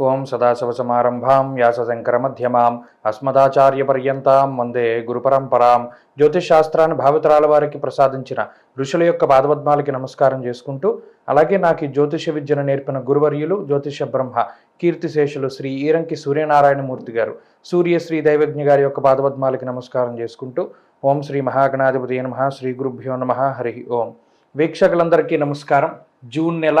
ఓం సదాశివసమారంభాం వ్యాసశంకరమధ్యమాం అస్మదాచార్యపర్యంతాం వందే గురుపరంపరాం. జ్యోతిష్ శాస్త్రాన్ని భావితరాల వారికి ప్రసాదించిన ఋషుల యొక్క పాదపద్మాలకి నమస్కారం చేసుకుంటూ అలాగే నాకు ఈ జ్యోతిష విద్యను నేర్పిన గురువర్యులు జ్యోతిష బ్రహ్మ కీర్తిశేషులు శ్రీ ఈరంకి సూర్యనారాయణమూర్తి గారు సూర్య శ్రీ దైవజ్ఞ గారి యొక్క పాదపద్మాలకి నమస్కారం చేసుకుంటూ ఓం శ్రీ మహాగణాధిపతి నమ శ్రీ గురుభ్యో నమ హరి ఓం. వీక్షకులందరికీ నమస్కారం. జూన్ నెల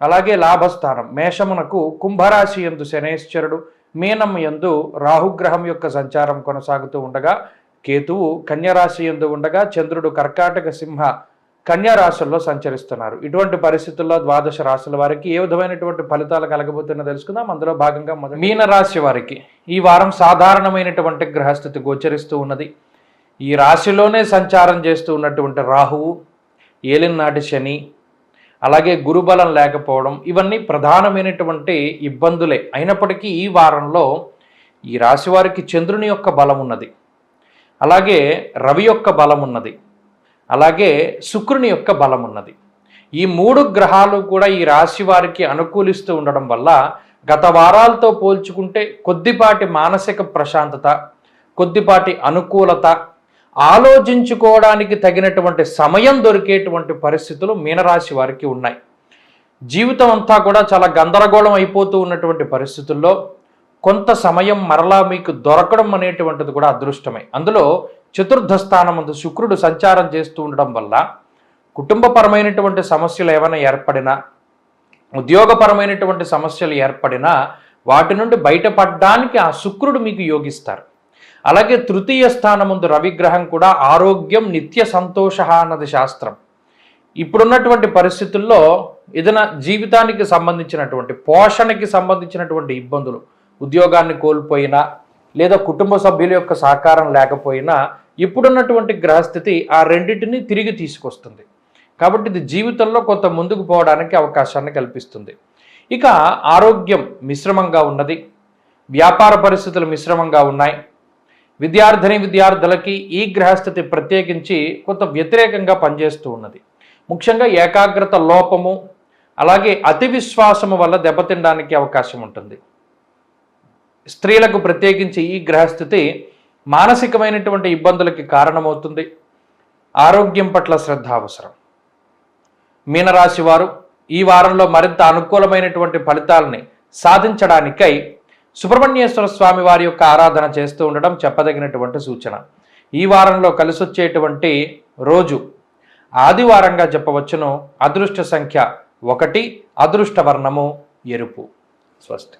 అలాగే లాభస్థానం. మేషమునకు కుంభరాశి యందు శనేశ్వరుడు మీనం యందు రాహుగ్రహం యొక్క సంచారం కొనసాగుతూ ఉండగా కేతువు కన్యరాశి యందు ఉండగా చంద్రుడు కర్కాటక సింహ కన్యా రాశుల్లో సంచరిస్తున్నారు. ఇటువంటి పరిస్థితుల్లో ద్వాదశ రాశుల వారికి ఏ విధమైనటువంటి ఫలితాలు కలగబోతున్నా తెలుసుకుందాం. అందులో భాగంగా మొదటి మీనరాశి వారికి ఈ వారం సాధారణమైనటువంటి గ్రహస్థితి గోచరిస్తూ ఉన్నది. ఈ రాశిలోనే సంచారం చేస్తూ ఉన్నటువంటి రాహువు ఏలినాటి శని అలాగే గురుబలం లేకపోవడం ఇవన్నీ ప్రధానమైనటువంటి ఇబ్బందులే. అయినప్పటికీ ఈ వారంలో ఈ రాశి వారికి చంద్రుని యొక్క బలం ఉన్నది. అలాగే రవి యొక్క బలం ఉన్నది. అలాగే శుక్రుని యొక్క బలం ఉన్నది. ఈ మూడు గ్రహాలు కూడా ఈ రాశి వారికి అనుకూలిస్తూ ఉండడం వల్ల గత వారాలతో పోల్చుకుంటే కొద్దిపాటి మానసిక ప్రశాంతత కొద్దిపాటి అనుకూలత ఆలోచించుకోవడానికి తగినటువంటి సమయం దొరికేటువంటి పరిస్థితులు మీనరాశి వారికి ఉన్నాయి. జీవితం అంతా కూడా చాలా గందరగోళం అయిపోతూ ఉన్నటువంటి పరిస్థితుల్లో కొంత సమయం మరలా మీకు దొరకడం అనేటువంటిది కూడా అదృష్టమే. అందులో చతుర్థ స్థానం ముందు శుక్రుడు సంచారం చేస్తూ ఉండడం వల్ల కుటుంబపరమైనటువంటి సమస్యలు ఏమైనా ఏర్పడినా ఉద్యోగపరమైనటువంటి సమస్యలు ఏర్పడినా వాటి నుండి బయటపడడానికి ఆ శుక్రుడు మీకు యోగిస్తారు. అలాగే తృతీయ స్థానముందు రవిగ్రహం కూడా ఆరోగ్యం నిత్య సంతోష అన్నది శాస్త్రం. ఇప్పుడున్నటువంటి పరిస్థితుల్లో ఏదైనా జీవితానికి సంబంధించినటువంటి పోషణకి సంబంధించినటువంటి ఇబ్బందులు ఉద్యోగాన్ని కోల్పోయినా లేదా కుటుంబ సభ్యుల యొక్క సహకారం లేకపోయినా ఇప్పుడున్నటువంటి గ్రహస్థితి ఆ రెండింటిని తిరిగి తీసుకొస్తుంది. కాబట్టి ఇది జీవితంలో కొంత ముందుకు పోవడానికి అవకాశాన్ని కల్పిస్తుంది. ఇక ఆరోగ్యం మిశ్రమంగా ఉన్నది. వ్యాపార పరిస్థితులు మిశ్రమంగా ఉన్నాయి. విద్యార్థిని విద్యార్థులకి ఈ గ్రహస్థితి ప్రత్యేకించి కొంత వ్యతిరేకంగా పనిచేస్తూ ఉన్నది. ముఖ్యంగా ఏకాగ్రత లోపము అలాగే అతి విశ్వాసము వల్ల దెబ్బతినడానికి అవకాశం ఉంటుంది. స్త్రీలకు ప్రత్యేకించి ఈ గ్రహస్థితి మానసికమైనటువంటి ఇబ్బందులకి కారణమవుతుంది. ఆరోగ్యం పట్ల శ్రద్ధ అవసరం. మీనరాశి వారు ఈ వారంలో మరింత అనుకూలమైనటువంటి ఫలితాలని సాధించడానికై సుబ్రహ్మణ్యేశ్వర స్వామి వారి యొక్క ఆరాధన చేస్తూ ఉండడం చెప్పదగినటువంటి సూచన. ఈ వారంలో కలిసొచ్చేటువంటి రోజు ఆదివారంగా చెప్పవచ్చును అదృష్ట సంఖ్య ఒకటి అదృష్ట వర్ణము ఎరుపు. స్వస్తి.